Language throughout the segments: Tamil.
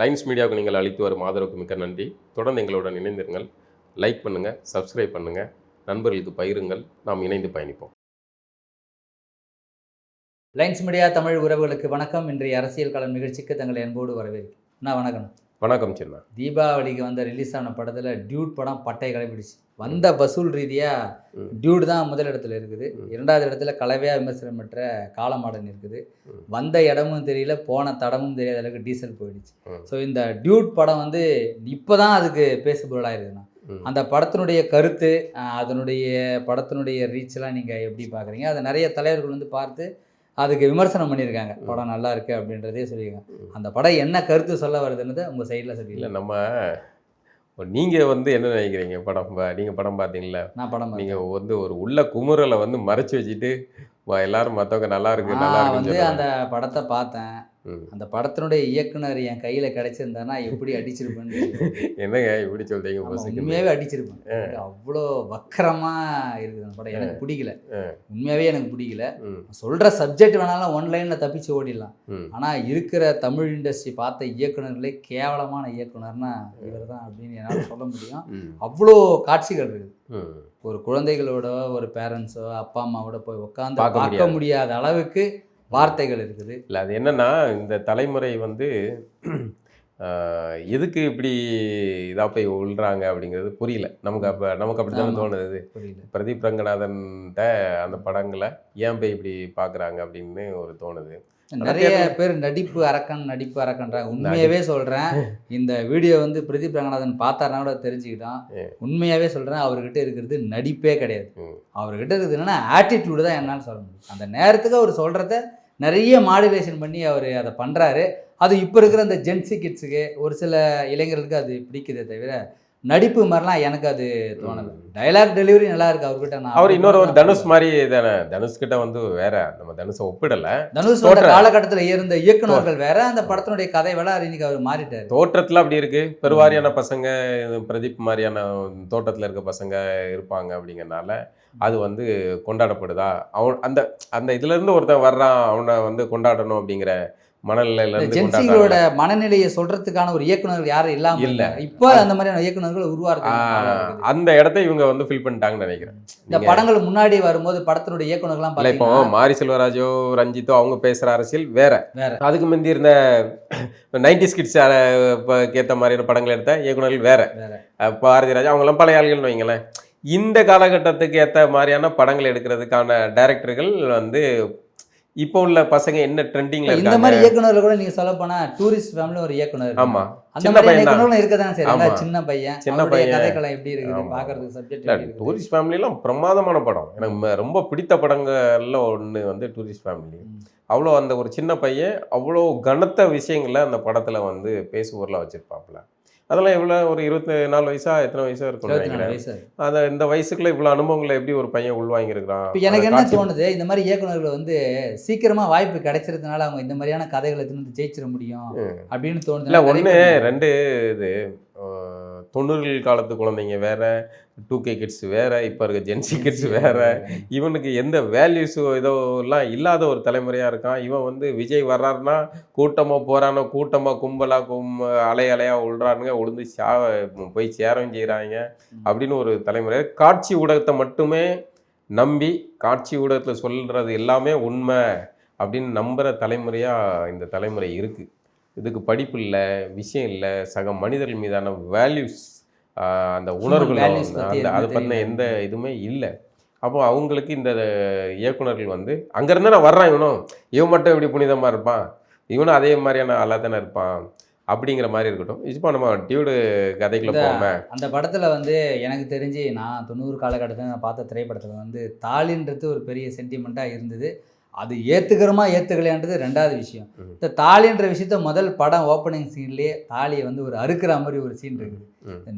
லைன்ஸ் மீடியாவுக்கு நீங்கள் அளித்து வரும் ஆதரவுக்கு மிக்க நன்றி. தொடர்ந்து எங்களுடன் இணைந்திருங்கள். லைக் பண்ணுங்கள் சப்ஸ்கிரைப் பண்ணுங்கள் நண்பர்களுக்கு பகிருங்கள். நாம் இணைந்து பயணிப்போம். லைன்ஸ் மீடியா தமிழ் உறவுகளுக்கு வணக்கம். இன்றைய அரசியல் களம் நிகழ்ச்சிக்கு தங்களை அன்போடு வரவேற்கிறேன். அண்ணா வணக்கம். வணக்கம் சின்ன. தீபாவளிக்கு வந்த ரிலீஸ் ஆன படத்தில் டியூட் படம் பட்டை கிளம்பிடுச்சு வந்த வசூல் ரீதியாக. டியூட் தான் முதலிடத்துல இருக்குது ம். இரண்டாவது இடத்துல கலவையாக விமர்சனம் பெற்ற காலமாடன் இருக்குது. வந்த இடமும் தெரியல போன தடமும் தெரியாத அளவுக்கு டீசல் போயிடுச்சு. ஸோ இந்த டியூட் படம் வந்து இப்போ தான் அதுக்கு பேசுபொருளாக இருக்குதுண்ணா. அந்த படத்தினுடைய கருத்து அதனுடைய படத்தினுடைய ரீச்லாம் நீங்கள் எப்படி பார்க்குறீங்க அதை நிறைய தலைவர்கள் வந்து பார்த்து அதுக்கு விமர்சனம் பண்ணியிருக்காங்க. படம் நல்லா இருக்கு அப்படின்றதே சொல்லியிருக்காங்க. அந்த படம் என்ன கருத்து சொல்ல வருதுன்னு உங்கள் சைடில் இல்லை சொல்லிடல நம்ம நீங்கள் வந்து என்ன நினைக்கிறீங்க படம் பா- நீங்க படம் பார்த்தீங்களா நான் படம். நீங்கள் வந்து ஒரு உள்ள குமுறலை வந்து மறைச்சு வச்சுட்டு எல்லாரும் மற்றவங்க நல்லா இருக்கு நல்லா வந்து. அந்த படத்தை பார்த்தேன். அந்த படத்தினுடைய இயக்குனர் என் கையில் கிடைச்சிருந்தானா எப்படி அடிச்சிருப்பேன்னு தெரியல. என்னங்க இப்படி பொசுக்குன்னு? உண்மையாவே அடிச்சிருப்பேன். அவ்வளோ வக்கரமா இருக்குது அந்த படம். எனக்கு பிடிக்கல. ஆ. உண்மையாவே எனக்கு பிடிக்கல. ம், சொல்ற சப்ஜெக்ட் வேணாலும் ஒன்லைன்ல தப்பிச்சு ஓடிடலாம். ம். ஆனா இருக்கிற தமிழ் இண்டஸ்ட்ரி பார்த்த இயக்குனர்களே கேவலமான இயக்குனர்னா இவர் தான் அப்படின்னு என்னால் சொல்ல முடியும். அவ்வளோ காட்சிகள் இருக்குது. ஒரு குழந்தைகளோட ஒரு பேரண்ட்ஸோ அப்பா அம்மாவோட போய் உட்காந்து பார்க்க முடியாத அளவுக்கு வார்த்தைகள் இருக்குது. இல்லை அது என்னன்னா இந்த தலைமுறை வந்து எதுக்கு இப்படி இதாக போய் உள்றாங்க அப்படிங்கிறது புரியல. நமக்கு அப்போ நமக்கு அப்படி தானே. தோணுது. புரியல. பிரதீப் ரங்கநாதன்கிட்ட அந்த படங்களை ஏன் போய் இப்படி பார்க்குறாங்க அப்படின்னு ஒரு தோணுது. நிறைய பேர் நடிப்பு அரக்கன் நடிப்பு அரக்கன்றாங்க. உண்மையாவே சொல்றேன் இந்த வீடியோ வந்து பிரதீப் ரங்கநாதன் பார்த்தாருனா கூட தெரிஞ்சுக்கிட்டான். உண்மையாவே சொல்றேன் அவர்கிட்ட இருக்கிறது நடிப்பே கிடையாது. அவர்கிட்ட இருக்குது என்னன்னா ஆட்டிடியூடு தான் என்னான்னு சொல்ல முடியும். அந்த நேரத்துக்கு அவர் சொல்றத நிறைய மாடுலேஷன் பண்ணி அவர் அதை பண்ணுறாரு அது இப்போ இருக்கிற அந்த ஜென்சி கிட்ஸுக்கு ஒரு சில இளைஞர்களுக்கு அது பிடிக்குதே தவிர நடிப்பு மாதிரிலாம் எனக்கு அது தோணலை. டைலாக் டெலிவரி நல்லா இருக்கு அவர்கிட்ட நான் அவர் இன்னொரு ஒரு தனுஷ் மாதிரி தானே தனுஷ் கிட்ட வந்து வேற நம்ம தனுஷை ஒப்பிடலை. தனுஷ் காலகட்டத்தில் இருந்த இயக்குனர்கள் வேற அந்த படத்தினுடைய கதை வேற இன்னைக்கு அவர் மாறிட்டாரு. தோற்றத்தில் அப்படி இருக்கு. பெருவாரியான பசங்க பிரதீப் மாதிரியான தோட்டத்தில் இருக்க பசங்க இருப்பாங்க அப்படிங்கறனால அது வந்து கொண்டாடப்படுதா? அவன் அந்த அந்த இதுல இருந்து ஒருத்தன் வர்றான் அவனை வந்து கொண்டாடணும் அப்படிங்கிற கொண்டாடுறாங்க. மனநிலையை சொல்றதுக்கான ஒரு இயக்குனர்கள் யாரும் இல்லாம இல்ல. இப்போ அந்த மாதிரியான இயக்குனர்கள் உருவாருக்கு அந்த இடத்த இவங்க வந்து ஃபில் பண்ணிட்டாங்கன்னு நினைக்கிறேன். இந்த படங்கள் முன்னாடி வரும்போது படத்தினுடைய இயக்குனர்கள்லாம் இல்ல இப்போ மாரி செல்வராஜோ ரஞ்சித்தோ அவங்க பேசுற அரசியல் வேற. வேற. அதுக்கு முந்தி இருந்த நைன்டி ஸ்கிட்ஸ் ஏத்த மாதிரியான படங்கள் எடுத்த இயக்குனர்கள் வேற. பாரதி ராஜா அவங்கெல்லாம் பழைய ஆள்கள்னு வைங்களேன். இந்த காலகட்டத்துக்கு ஏத்த மாதிரியான படங்கள் எடுக்கிறதுக்கான டைரக்டர்கள் வந்து இப்போ உள்ள பசங்க என்ன ட்ரெண்டிங்ல இந்த மாதிரி இயக்குனர்கள் கூட நீங்க சொல்ல போனா டூரிஸ்ட் ஃபேமிலி ஒரு இயக்குனர். ஆமா அந்த சின்ன மாதிரி. இயக்குனர்களும் ஆமா. சின்ன பையன் சின்ன பையன். கதைக்களம் எப்படி இருக்குது. பாக்குறதுக்கு சப்ஜெக்ட் டூரிஸ்ட் ஃபேமிலிலாம் பிரமாதமான படம் எனக்கு ரொம்ப பிடித்த படங்கள்ல ஒன்று வந்து டூரிஸ்ட் ஃபேமிலி. அவ்வளோ அந்த ஒரு சின்ன பையன் அவ்வளோ கனத்த விஷயங்களை அந்த படத்தில் வந்து பேசுபொருளாக வச்சுருப்பாப்புல அதெல்லாம் எவ்வளோ? ஒரு இருபத்தி நாலு வயசா எத்தனை வயசா நாலு நினைக்கிறேன். வயசு அந்த இந்த வயசுக்குள்ள இவ்வளோ அனுபவங்களை எப்படி ஒரு பையன் உள்வாங்கியிருக்கிறான்? இப்போ எனக்கு அதை என்ன தோணுது இந்த மாதிரி இயக்குனர்கள் வந்து சீக்கிரமா வாய்ப்பு கிடைச்சிருந்தனால அவங்க இந்த மாதிரியான கதைகளை தின்னு ஜெயிச்சிட முடியும் அப்படின்னு தோணுது. இல்லை ஒன்று ரெண்டு இது தொண்ணூறுகள் காலத்து குழந்தைங்க வேறு டூ கே கிட்ஸ் வேறு இப்போ இருக்க ஜென்சி கிட்ஸ் வேறு. இவனுக்கு எந்த வேல்யூஸோ இதோலாம் இல்லாத ஒரு தலைமுறையாக இருக்கான். இவன் வந்து விஜய் வர்றாருன்னா கூட்டமாக போகிறானோ கூட்டமாக கும்பலாக கும் அலை அலையாக உள்றானுங்க உளுந்து சா போய் சேரவும் செய்கிறாங்க அப்படின்னு ஒரு தலைமுறை. காட்சி ஊடகத்தை மட்டுமே நம்பி காட்சி ஊடகத்தில் சொல்கிறது எல்லாமே உண்மை அப்படின்னு நம்புகிற தலைமுறையாக இந்த தலைமுறை இருக்குது இதுக்கு படிப்பு இல்லை விஷயம் இல்லை சக மனிதர்கள் மீதான வேல்யூஸ் அந்த உணர்வுகள் அந்த அதை பற்றின. எந்த இதுவுமே இல்லை. அப்போ அவங்களுக்கு இந்த இயக்குனர்கள் வந்து அங்கேருந்து நான் வர்றான் இவனும். இவன் மட்டும் இப்படி புனிதமாக இருப்பான்? இவனும் அதே மாதிரியான ஆளாக தானே இருப்பான்? அப்படிங்கிற மாதிரி இருக்கட்டும். இப்போ நம்ம டியூடு கதைக்குள்ள போகாம அந்த படத்துல வந்து எனக்கு தெரிஞ்சு நான் தொண்ணூறு காலகட்டத்தில் நான் பார்த்த திரைப்படத்துல வந்து தாலின்றது ஒரு பெரிய சென்டிமெண்ட்டா இருந்தது. அது ஏத்துக்கிறோமா ஏத்துக்கலையான்றது ரெண்டாவது விஷயம். இந்த தாலின்ற விஷயத்த முதல் படம் ஓப்பனிங் சீன்லயே தாலியை வந்து ஒரு அறுக்கிற மாதிரி ஒரு சீன் இருக்குது.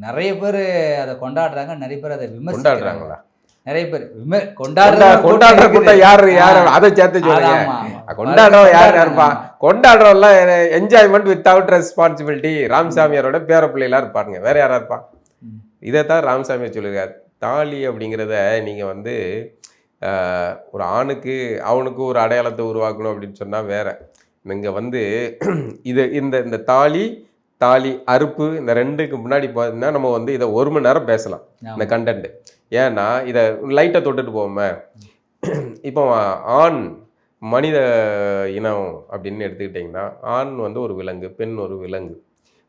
நிறைய பேர் அதை கொண்டாடுறாங்க நிறைய பேர் அதை விமர்சிக்கிறாங்க கொண்டாடுறாங்களா நிறைய பேர் விம கொண்டா- கொண்டாடுற கொண்டாடுற கூட்டம் யாரு யாரு அதை சேர்த்து சொல்லுங்க. கொண்டாடுறவன் யார். இருப்பா கொண்டாடுறவெல்லாம் என்ஜாய்மெண்ட் வித்தவுட் ரெஸ்பான்சிபிலிட்டி ராமசாமியாரோட பேர பிள்ளைகளா இருப்பாருங்க வேற யாரா இருப்பா ம். இதைத்தான் ராமசாமி சொல்லியிருக்காரு தாலி அப்படிங்கிறத நீங்க வந்து ஒரு ஆணுக்கு அவனுக்கு ஒரு அடையாளத்தை உருவாக்கணும் அப்படின்னு சொன்னா வேற. இங்க வந்து இது இந்த இந்த தாலி தாலி அறுப்பு இந்த ரெண்டுக்கு முன்னாடி பார்த்தீங்கன்னா நம்ம வந்து இதை ஒரு மணி நேரம் பேசலாம் இந்த கண்டென்ட் ஏன்னா இதை லைட்டை தொட்டுட்டு போவோமே. இப்போ ஆண் மனித இனம் அப்படின்னு எடுத்துக்கிட்டிங்கன்னா ஆண் வந்து ஒரு விலங்கு பெண் ஒரு விலங்கு.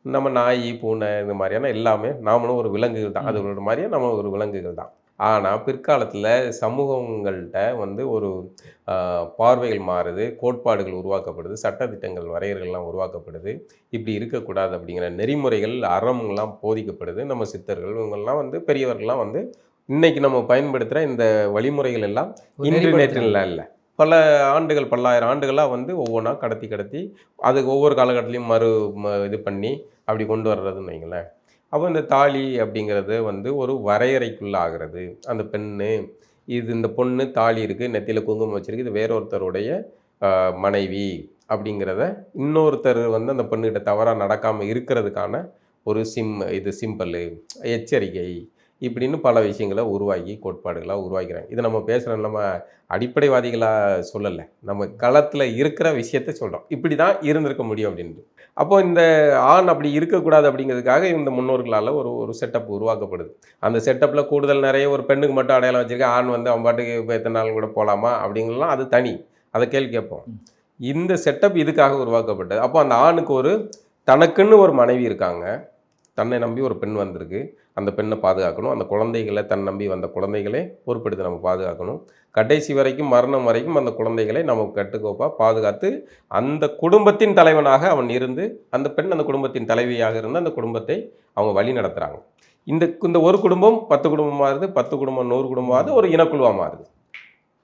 நம்ம நாய் பூனை இந்த மாதிரியான எல்லாமே நாமளும் ஒரு விலங்குகள் தான். அது ஒரு மாதிரியே நம்ம ஒரு விலங்குகள் தான். ஆனால் பிற்காலத்தில் சமூகங்கள்கிட்ட வந்து ஒரு பார்வைகள் மாறுது கோட்பாடுகள் உருவாக்கப்படுது சட்டதிட்டங்கள் வரையறைகள்லாம் உருவாக்கப்படுது. இப்படி இருக்கக்கூடாது அப்படிங்கிற நெறிமுறைகள் அறம்லாம் போதிக்கப்படுது. நம்ம சித்தர்கள் இவங்கெல்லாம் வந்து பெரியவர்கள்லாம் வந்து இன்னைக்கு நம்ம பயன்படுத்துகிற இந்த வழிமுறைகள் எல்லாம். நேற்றில் இல்லை. பல ஆண்டுகள் பல்லாயிரம் ஆண்டுகளாக வந்து ஒவ்வொன்றா கடத்தி கடத்தி அதுக்கு ஒவ்வொரு காலகட்டத்திலையும் மறு இது பண்ணி அப்படி கொண்டு வர்றதுன்னு வைங்களேன். அப்போ இந்த தாலி அப்படிங்கிறது வந்து ஒரு வரையறைக்குள்ள ஆகிறது அந்த பெண்ணு இது இந்த பொண்ணு தாலி இருக்குது நெத்தியில் குங்குமம் வச்சுருக்கு இது வேறொருத்தருடைய மனைவி அப்படிங்கிறத இன்னொருத்தர் வந்து அந்த பெண்ணுகிட்ட தவறாக நடக்காமல் இருக்கிறதுக்கான ஒரு சிம் இது சிம்பிள் எச்சரிக்கை இப்படின்னு பல விஷயங்களை உருவாக்கி கோட்பாடுகளாக உருவாக்கிறாங்க. இது நம்ம பேசுகிற நம்ம அடிப்படைவாதிகளாக சொல்லலை. நம்ம களத்தில் இருக்கிற விஷயத்த சொல்கிறோம் இப்படி தான் இருந்திருக்க முடியும் அப்படின்ட்டு. அப்போ இந்த ஆண் அப்படி இருக்கக்கூடாது அப்படிங்கிறதுக்காக இந்த முன்னோர்களால் ஒரு ஒரு செட்டப் உருவாக்கப்படுது. அந்த செட்டப்பில் கூடுதல் நிறைய ஒரு பெண்ணுக்கு மட்டும் அடையாளம் வச்சிருக்க ஆண் வந்து அவன் பாட்டுக்கு இப்போ எத்தனை நாள் கூட போகலாமா அப்படிங்கலாம் அது தனி. அதை கேள்வி கேட்போம். இந்த செட்டப் இதுக்காக உருவாக்கப்பட்டது. அப்போ அந்த ஆணுக்கு ஒரு தனக்குன்னு ஒரு மனைவி இருக்காங்க. தன்னை நம்பி ஒரு பெண் வந்திருக்கு. அந்த பெண்ணை பாதுகாக்கணும். அந்த குழந்தைகளை தன் நம்பி வந்த குழந்தைகளை பொறுப்பெடுத்து நம்ம பாதுகாக்கணும். கடைசி வரைக்கும் மரணம் வரைக்கும் அந்த குழந்தைகளை நம்ம கட்டுக்கோப்பாக பாதுகாத்து அந்த குடும்பத்தின் தலைவனாக அவன் இருந்து அந்த பெண் அந்த குடும்பத்தின் தலைவியாக இருந்து அந்த குடும்பத்தை அவங்க வழி நடத்துகிறாங்க இந்த இந்த ஒரு குடும்பம் பத்து குடும்பம் மாறுது பத்து குடும்பம் நூறு குடும்பமாவது ஒரு இனக்குழுவாக மாறுது.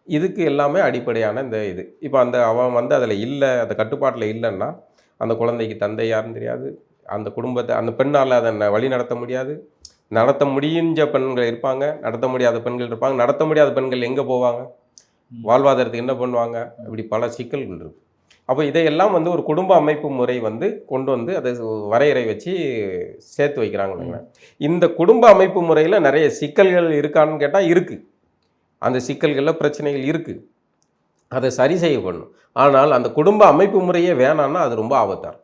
இதுக்கு எல்லாமே அடிப்படையான இந்த இது. இப்போ அந்த அவன் வந்து அதில் இல்லை அந்த கட்டுப்பாட்டில் இல்லைன்னா அந்த குழந்தைக்கு தந்தை யாருன்னு தெரியாது அந்த குடும்பத்தை அந்த பெண்ணால் அதை வழி நடத்த முடியாது. நடத்த முடிஞ்ச பெண்கள் இருப்பாங்க நடத்த முடியாத பெண்கள் இருப்பாங்க நடத்த முடியாத பெண்கள் எங்கே போவாங்க. வாழ்வாதாரத்துக்கு என்ன பண்ணுவாங்க? இப்படி பல சிக்கல்கள் இருக்கு. அப்போ இதையெல்லாம் வந்து ஒரு குடும்ப அமைப்பு முறை வந்து கொண்டு வந்து அதை வரையறை வச்சு சேர்த்து வைக்கிறாங்க இந்த குடும்ப அமைப்பு முறையில் நிறைய சிக்கல்கள் இருக்கான்னு கேட்டால் இருக்குது அந்த சிக்கல்களில் பிரச்சனைகள் இருக்குது அதை சரி செய்யப்படணும். ஆனால் அந்த குடும்ப அமைப்பு முறையே வேணான்னா அது ரொம்ப ஆபத்தார்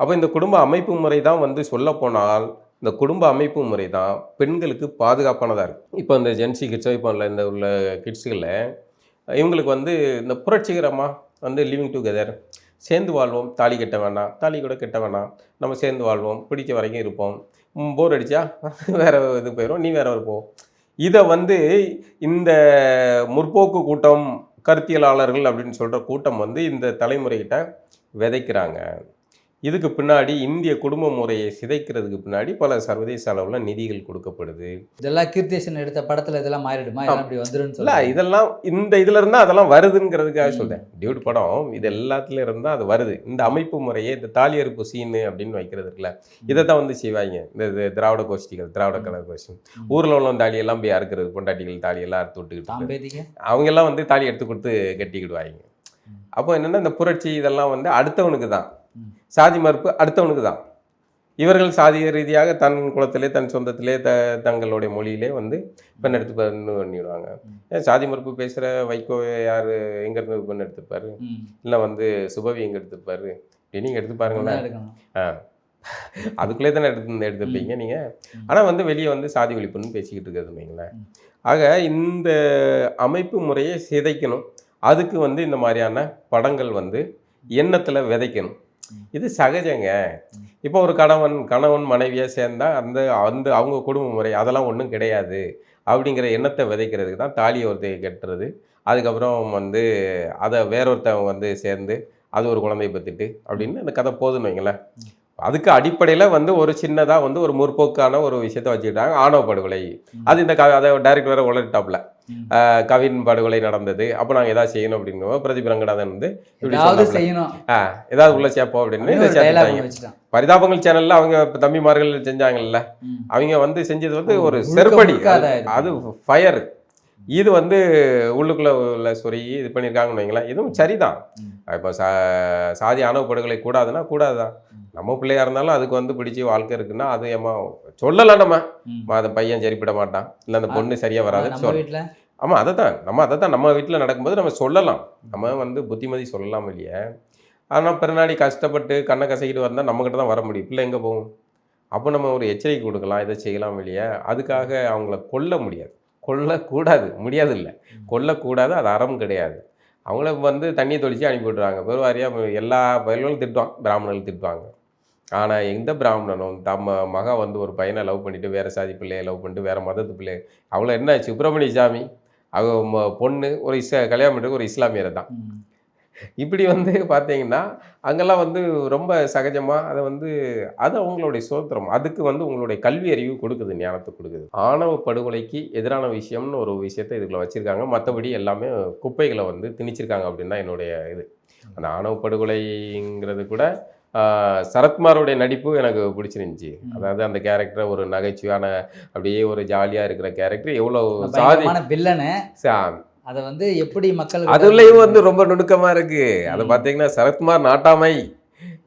அப்போ இந்த குடும்ப அமைப்பு முறை தான் வந்து சொல்லப்போனால் இந்த குடும்ப அமைப்பு முறை தான் பெண்களுக்கு பாதுகாப்பானதாக இருக்குது இப்போ இந்த ஜென்சி கிட்ஸோ இப்போ உள்ள இந்த உள்ள கிட்ஸுகளில் இவங்களுக்கு வந்து இந்த புரட்சிகரமாக வந்து லிவிங் டுகெதர் சேர்ந்து வாழ்வோம். தாலி கட்ட வேணாம். தாலி கூட கட்ட வேணாம். நம்ம சேர்ந்து வாழ்வோம். பிடிச்ச வரைக்கும் இருப்போம். போர் அடித்தா வேறு இது போயிடும் நீ வேறு ஒரு போ. இதை வந்து இந்த முற்போக்கு கூட்டம் கருத்தியலாளர்கள் அப்படின்னு சொல்கிற கூட்டம் வந்து இந்த தலைமுறைகிட்ட விதைக்கிறாங்க. இதுக்கு பின்னாடி இந்திய குடும்ப முறையை சிதைக்கிறதுக்கு பின்னாடி பல சர்வதேச அளவில் நிதிகள் கொடுக்கப்படுது. இதெல்லாம் கீர்த்தேஷன் எடுத்த படத்துல இதெல்லாம் மாறிடுமா? இப்படி வந்துருன்னு இல்லை இதெல்லாம் இந்த இதில் இருந்தால் அதெல்லாம் வருதுங்கிறதுக்காக சொல்றேன். டியூட் படம் இது எல்லாத்துல இருந்தால் அது வருது. இந்த அமைப்பு முறையே இந்த தாலி அறுப்பு சீனு அப்படின்னு வைக்கிறது இருக்குல்ல இதை தான் வந்து செய்வாங்க. இந்த இது திராவிட கோஷ்டிகள் திராவிட கலர் கோஷ்டி. ஊரில் உள்ள தாலியெல்லாம் போய் அறுக்கிறது பொண்டாட்டிகள் தாலியெல்லாம் அறுத்து விட்டுக்கிட்டு அவங்க எல்லாம் வந்து தாலி எடுத்து கொடுத்து கட்டிக்கிடுவாங்க. அப்போ என்னன்னா இந்த புரட்சி இதெல்லாம் வந்து அடுத்தவனுக்கு தான். சாதி மறுப்பு அடுத்தவனுக்கு தான் இவர்கள் சாதிய ரீதியாக தன் குலத்திலே தன் சொந்தத்திலே த தங்களுடைய மொழியிலே வந்து பெண் எடுத்து பண்ணு பண்ணிடுவாங்க. ஏன் சாதி மறுப்பு பேசுகிற வைகோ யார் எங்கேருந்து பெண் எடுத்துப்பாரு. இல்லை வந்து சுபவி எங்கே எடுத்துப்பாரு? நீங்கள் எடுத்து பாருங்களேன். எடுக்கணும். அதுக்குள்ளே தானே எடுத்து எடுத்துப்பீங்க நீங்கள். ஆனால் வந்து வெளியே வந்து சாதி ஒழிப்புன்னு பேசிக்கிட்டு இருக்கிறது வைங்களேன். ம். ஆக இந்த அமைப்பு முறையை சிதைக்கணும். அதுக்கு வந்து இந்த மாதிரியான படங்கள் வந்து எண்ணத்தில் விதைக்கணும். இது சகஜங்க. இப்போ ஒரு கணவன் கணவன் மனைவியாக சேர்ந்தா அந்த அந்த அவங்க குடும்ப முறை அதெல்லாம் ஒன்றும் கிடையாது. அப்படிங்கிற எண்ணத்தை விதைக்கிறதுக்கு தான் தாலி ஒருத்தையை கட்டுறது. அதுக்கப்புறம் வந்து அதை வேறொருத்தவங்க வந்து சேர்ந்து அது ஒரு குழந்தையை பற்றிட்டு அப்படின்னு அந்த கதை போதுன்னு வைங்களேன். அதுக்கு அடிப்படையில் வந்து ஒரு சின்னதாக வந்து ஒரு முற்போக்கான ஒரு விஷயத்தை வச்சுக்கிட்டாங்க. ஆணவ படுகொலை. அது இந்த க அதை டைரக்ட் வேற உளறிட்டாப்ல ம். கவின் படுகொலை நடந்தது. அப்போ நாங்கள் ஏதாவது செய்யணும் அப்படிங்கிறோம் பிரதீப் ரங்கநாதன் வந்து இப்படி. செய்யணும். ஆ, ஏதாவது உள்ள சேர்ப்போம் அப்படின்னு அப்படின்னு பரிதாபங்கள் சேனல்ல அவங்க தம்பிமார்கள் செஞ்சாங்கல்ல. அவங்க வந்து செஞ்சது வந்து ஒரு செருப்படி. அது- ஃபயர் இது வந்து உள்ளுக்குள்ள உள்ள சொறி இது பண்ணியிருக்காங்கன்னு வைங்களேன். இதுவும் சரிதான். இப்போ சா சாதி ஆணவ படுகொலை கூடாதுன்னா கூடாதுதான். நம்ம பிள்ளையா இருந்தாலும் அதுக்கு வந்து பிடிச்சி வாழ்க்கை இருக்குன்னா அது ஏமா சொல்லலாம் நம்ம. அந்த பையன் சரிப்பட மாட்டான். இல்லை அந்த பொண்ணு சரியா வராது நம்ம சொல் வீட்ல. ஆமாம் அதை தான் நம்ம அதை தான் நம்ம வீட்டில் நடக்கும்போது நம்ம சொல்லலாம். நம்ம வந்து புத்திமதி சொல்லலாம் இல்லையே. ஆனால் பிறநாடி கஷ்டப்பட்டு கண்ணை கசக்கிட்டு வந்தால் நம்மக்கிட்ட தான் வர முடியும். பிள்ளை எங்கே போகும்? அப்போ நம்ம ஒரு எச்சரிக்கை கொடுக்கலாம். இதை செய்யலாம் வெளியே அதுக்காக அவங்கள கொல்ல முடியாது. கொல்லக்கூடாது. முடியாது இல்லை கொல்லக்கூடாது. அது அறம் கிடையாது. அவங்கள வந்து தண்ணியை தொளிச்சு அனுப்பி விட்றாங்க பெருவாரியாக எல்லா பயிர்களும் திட்டுவாங்க. பிராமணர்கள் திட்டுவாங்க. ஆனால் எந்த பிராமணனும் தம்ம மகன் வந்து ஒரு பையனை லவ் பண்ணிவிட்டு வேறு சாதி பிள்ளையை லவ் பண்ணிட்டு வேறு மதத்து பிள்ளை அவளை என்ன சுப்பிரமணிய சாமி? அவ ம- பொண்ணு ஒரு இஸ் கல்யாணம் பண்ணுறதுக்கு ஒரு இஸ்லாமியரை தான். இப்படி வந்து பார்த்தீங்கன்னா அங்கெல்லாம் வந்து ரொம்ப சகஜமாக அதை வந்து அது அவங்களுடைய சுதந்திரம். அதுக்கு வந்து உங்களுடைய கல்வி அறிவு கொடுக்குது ஞானத்தை கொடுக்குது. ஆணவ படுகொலைக்கு எதிரான விஷயம்னு ஒரு விஷயத்தை இதுக்குள்ள வச்சுருக்காங்க. மற்றபடி எல்லாமே குப்பைகளை வந்து திணிச்சிருக்காங்க அப்படின்னு தான் என்னுடைய இது. அந்த ஆணவ படுகொலைங்கிறது கூட ஆஹ், சரத்குமாரோடைய நடிப்பு எனக்கு பிடிச்சிருந்துச்சி. அதாவது அந்த கேரக்டர் ஒரு நகைச்சுவையான அப்படியே ஒரு ஜாலியாக இருக்கிற கேரக்டர். எவ்வளோ சாதி வில்லனு அதை வந்து எப்படி மக்கள் அதுலயும் வந்து ரொம்ப நுணுக்கமா இருக்கு. அதை பார்த்தீங்கன்னா சரத்குமார் நாட்டாமை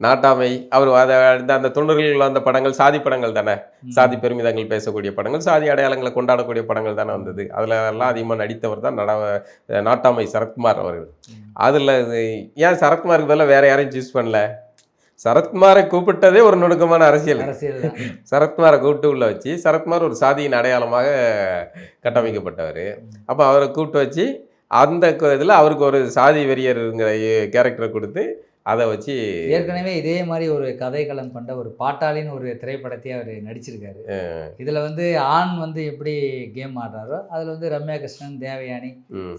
நாட்டாமை. அவர் அதை அந்த தொண்டர்கள் அந்த படங்கள் சாதி படங்கள் தானே? சாதி பெருமிதங்கள் பேசக்கூடிய படங்கள் சாதி அடையாளங்களை கொண்டாடக்கூடிய படங்கள் தானே வந்தது. அதுல எல்லாம் அதிகமாக நடித்தவர் தான் நட நாட்டாமை சரத்குமார் அவர்கள். அதுல ஏன் சரத்குமாருக்கு பதிலாக வேற யாரையும் சூஸ் பண்ணல? சரத்குமாரை கூப்பிட்டதே ஒரு நுணுக்கமான அரசியல். அரசியல் சரத்குமாரை கூப்பிட்டு உள்ள வச்சு சரத்குமார் ஒரு சாதியின் அடையாளமாக கட்டமைக்கப்பட்டவர். அப்போ அவரை கூப்பிட்டு வச்சு அந்த இதில் அவருக்கு ஒரு சாதி வெறியருங்கிற கேரக்டரை கொடுத்து அதை வச்சு ஏற்கனவே இதே மாதிரி ஒரு கதைக்களம் கொண்ட ஒரு பாட்டாளின்னு ஒரு திரைப்படத்தையே அவர் நடிச்சிருக்காரு. இதுல வந்து ஆண் வந்து எப்படி கேம் ஆடுறாரோ அதுல வந்து ரம்யா கிருஷ்ணன் தேவயானி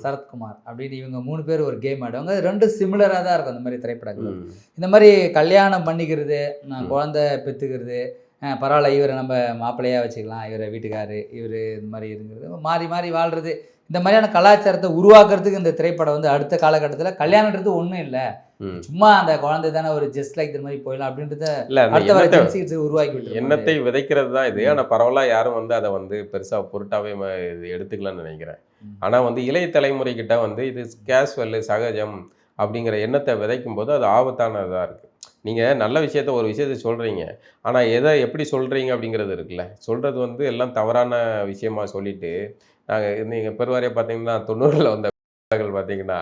சரத்குமார் அப்படின்னு இவங்க மூணு பேர் ஒரு கேம் ஆடுவாங்க. அது ரெண்டும் சிமிலராக தான் இருக்கும் அந்த மாதிரி திரைப்படங்கள். இந்த மாதிரி கல்யாணம் பண்ணிக்கிறது. குழந்தை பெற்றுக்கிறது பரவாயில்ல இவரை நம்ம மாப்பிள்ளையா வச்சுக்கலாம் இவரை வீட்டுக்காரு இவர் இந்த மாதிரி இருக்கிறது மாறி மாறி வாழ்றது. இந்த மாதிரியான கலாச்சாரத்தை உருவாக்குறதுக்கு இந்த திரைப்படம் வந்து அடுத்த காலகட்டத்தில் கல்யாணன்றது ஒன்றும் இல்லை. சும்மா அந்த குழந்தை தானே ஒரு ஜஸ்ட் லைக் இந்த மாதிரி போயிடலாம் அப்படின்றத அடுத்த வர உருவாக்கி விட்டு எண்ணத்தை விதைக்கிறது தான் இது. ஆனால் பரவாயில்ல யாரும் வந்து அதை வந்து பெருசா பொருட்டாவே இது எடுத்துக்கலாம்னு நினைக்கிறேன். ம். ஆனா வந்து இளைய தலைமுறை கிட்ட வந்து இது கேஸ்வல் சகஜம் அப்படிங்கிற எண்ணத்தை விதைக்கும் போது அது ஆபத்தானதாக இருக்கு. நீங்க நல்ல விஷயத்த ஒரு விஷயத்த சொல்றீங்க. ஆனா எதை எப்படி சொல்றீங்க அப்படிங்கிறது இருக்குல்ல. சொல்றது வந்து எல்லாம் தவறான விஷயமா சொல்லிட்டு நாங்கள் நீங்கள் பெருவாரியாக பார்த்தீங்கன்னா தொண்ணூறில் வந்த பார்த்தீங்கன்னா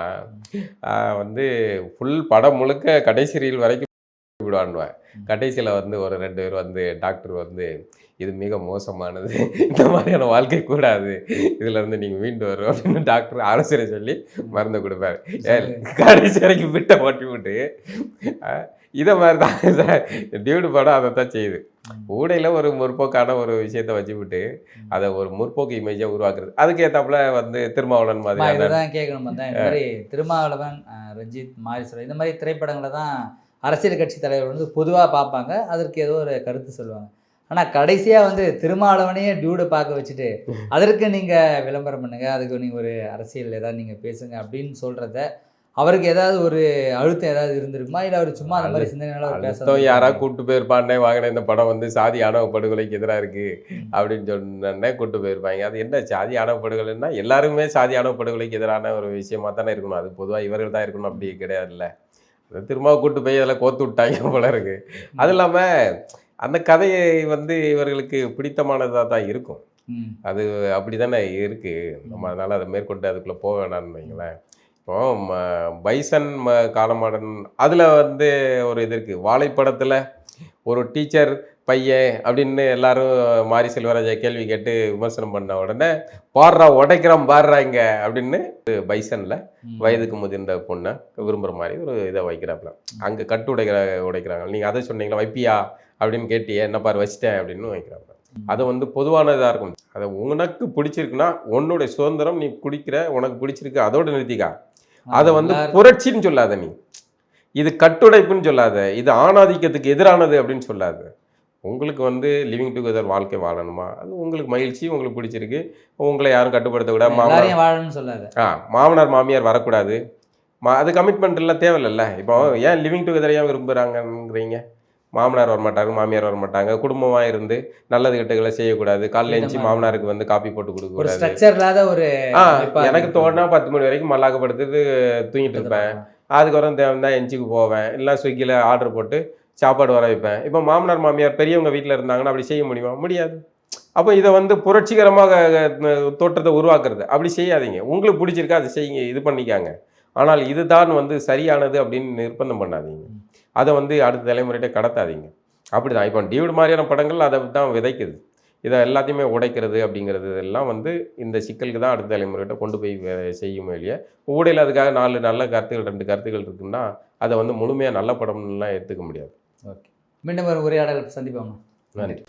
வந்து ஃபுல் படம் முழுக்க கடைசி ரீல் வரைக்கும் விடுவான்னுவேன் கடைசியில் வந்து ஒரு ரெண்டு பேர் வந்து டாக்டர் வந்து இது மிக மோசமானது. இந்த மாதிரியான வாழ்க்கை கூடாது. இதுல இருந்து நீங்க மீண்டு வரும். அப்படின்னு டாக்டர் ஆலோசனை சொல்லி மருந்து கொடுப்பாரு. கடைசி வரைக்கும் விட்ட ஓட்டி விட்டு. இதை மாதிரி தான் டியூடு படம் அதை தான் செய்யுது ஊடையில் ஒரு முற்போக்கான ஒரு விஷயத்தை வச்சுவிட்டு அதை ஒரு முற்போக்கு இமேஜாக உருவாக்குறது. அதுக்கு ஏத்தாப்புல வந்து திருமாவளவன் மாதிரியான இதுதான் கேட்கணும் வந்தேன் இந்த மாதிரி திருமாவளவன் ரஞ்சித் மாரிசுரன் இந்த மாதிரி திரைப்படங்களை தான் அரசியல் கட்சி தலைவர் வந்து பொதுவாக பார்ப்பாங்க. அதற்கு ஏதோ ஒரு கருத்து சொல்லுவாங்க. ஆனால் கடைசியாக வந்து திருமாவளவனையே டியூடை பார்க்க வச்சுட்டு அதற்கு நீங்கள் விளம்பரம் பண்ணுங்க. அதுக்கு நீங்கள் ஒரு அரசியல் ஏதாவது நீங்கள் பேசுங்க அப்படின்னு சொல்கிறத அவருக்கு ஏதாவது ஒரு அழுத்தம் ஏதாவது இருந்திருக்குமா? இல்லை அவர் சும்மா அந்த மாதிரி சிந்தனையால யாராவது கூட்டு போயிருப்பானே வாங்கின இந்த படம் வந்து சாதி ஆணவ படுகொலைக்கு எதிராக இருக்கு ம். அப்படின்னு சொன்னே கூட்டு போயிருப்பாங்க. அது என்ன சாதி ஆணவ படுகொலைன்னா எல்லாருமே சாதி ஆணவ படுகொலைக்கு எதிரான ஒரு விஷயமா தானே இருக்கணும். அது பொதுவாக இவர்கள் தான் இருக்கணும். அப்படி கிடையாதுல்ல. திரும்ப கூட்டு போய் அதில் கோத்து விட்டாங்க போல இருக்கு. அது இல்லாமல் அந்த கதையை வந்து இவர்களுக்கு பிடித்தமானதாக தான் இருக்கும். அது அப்படி தானே இருக்கு. நம்ம அதனால அதை மேற்கொண்டு அதுக்குள்ளே போக வேணாம்னு வைங்களேன். இப்போ பைசன் ம காலமாடன் அதில் வந்து ஒரு இது இருக்குது வாழைப்படத்தில் ஒரு டீச்சர் பையன் அப்படின்னு எல்லாரும் மாரி செல்வராஜா கேள்வி கேட்டு விமர்சனம் பண்ண உடனே பாடுறா உடைக்கிறான் பாடுறா இங்க அப்படின்னு பைசனில். வயதுக்கு முதிர்ந்த பொண்ணை விரும்புகிற மாதிரி ஒரு இதை வைக்கிறாப்புல. அங்கே கட்டு உடைக்கிற உடைக்கிறாங்க. நீங்கள் அதை சொன்னீங்களா? வைப்பியா? அப்படின்னு கேட்டியே என்ன பாரு வச்சிட்டேன் அப்படின்னு வைக்கிறாங்க அது வந்து பொதுவானதாக இருக்கும். அதை உனக்கு பிடிச்சிருக்குன்னா உன்னுடைய சுதந்திரம் நீ குடிக்கிற உனக்கு பிடிச்சிருக்கு அதோட நிறுத்திக்கா. அதை வந்து புரட்சின்னு சொல்லாத நீ. இது கட்டுடைப்புன்னு சொல்லாத. இது ஆணாதிக்கத்துக்கு எதிரானது அப்படின்னு சொல்லாத. உங்களுக்கு வந்து லிவிங் டுகெதர் வாழ்க்கை வாழணுமா? அது உங்களுக்கு மகிழ்ச்சி உங்களுக்கு பிடிச்சிருக்கு. உங்களை யாரும் கட்டுப்படுத்த விட மாமனார் வாழணும்னு சொல்லாத. ஆ மாமனார் மாமியார் வரக்கூடாது. மா அது கமிட்மெண்ட் எல்லாம் தேவையில்லைல்ல. இப்போ ஏன் லிவிங் டுகெதர் ஏன் விரும்புகிறாங்கங்கிறீங்க மாமனார் வரமாட்டாங்க மாமியார் வரமாட்டாங்க. குடும்பமாக இருந்து நல்லது கெட்டகளை செய்யக்கூடாது. காலைல எழுந்துச்சி மாமனாருக்கு வந்து காப்பி போட்டு கொடுக்கக்கூடாது ஒரு ஆ எனக்கு. தோணுனா பத்து மணி வரைக்கும் மல்லாக்கப்படுத்து தூங்கிட்டு இருப்பேன். அதுக்கப்புறம் தேவைன்னா எஞ்சிக்கு போவேன். இல்லை ஸ்விக்கியில் ஆர்டர் போட்டு சாப்பாடு வர வைப்பேன். இப்போ மாமனார் மாமியார் பெரியவங்க வீட்டில் இருந்தாங்கன்னா அப்படி செய்ய முடியுமா? முடியாது. அப்போ இதை வந்து புரட்சிகரமாக தோற்றத்தை உருவாக்குறது. அப்படி செய்யாதீங்க. உங்களுக்கு பிடிச்சிருக்கா அதை செய்யுங்க இது பண்ணிக்காங்க. ஆனால் இதுதான் வந்து சரியானது அப்படின்னு நிர்பந்தம் பண்ணாதீங்க. அதை வந்து அடுத்த தலைமுறைகிட்ட கடத்தாதீங்க. அப்படி தான் இப்போ டிவிட் மாதிரியான படங்கள் அதை தான் விதைக்குது. இதை எல்லாத்தையுமே உடைக்கிறது அப்படிங்கிறது எல்லாம் வந்து இந்த சிக்கலுக்கு தான் அடுத்த தலைமுறைகிட்ட கொண்டு போய் செய்யும் இல்லையா. ஊடையில் அதுக்காக நாலு நல்ல கருத்துகள் ரெண்டு கருத்துக்கள் இருக்குன்னா அதை வந்து முழுமையாக நல்ல படம்லாம் எடுத்துக்க முடியாது. மீண்டும் ஒரு உரையாடல் சந்திப்போம் நன்றி.